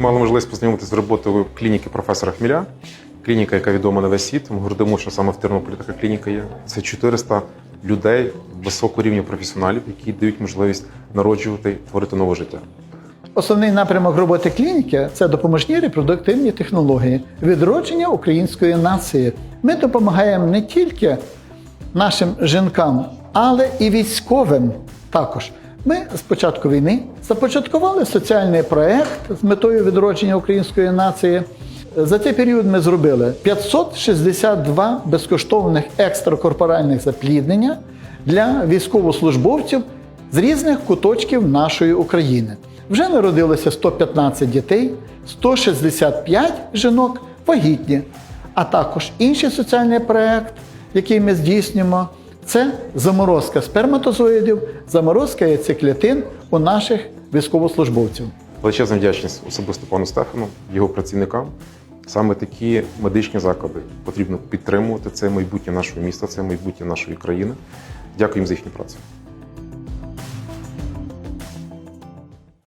Мали можливість познайомитися з роботою клініки професора Хміля. Клініка, яка відома на весь світ. Ми гордимо, що саме в Тернополі така клініка є. Це 400 людей високого рівня професіоналів, які дають можливість народжувати, творити нове життя. Основний напрямок роботи клініки це допоможні репродуктивні технології, відродження української нації. Ми допомагаємо не тільки нашим жінкам, але і військовим також. Ми з початку війни започаткували соціальний проект з метою відродження української нації. За цей період ми зробили 562 безкоштовних екстракорпоральних запліднення для військовослужбовців з різних куточків нашої України. Вже народилося 115 дітей, 165 жінок вагітні, а також інший соціальний проект, який ми здійснюємо, це заморозка сперматозоїдів, заморозка яйцеклітин у наших військовослужбовців. Величезна вдячність особисто пану Стефану, його працівникам. Саме такі медичні заклади потрібно підтримувати. Це майбутнє нашого міста, це майбутнє нашої країни. Дякую їм за їхню працю.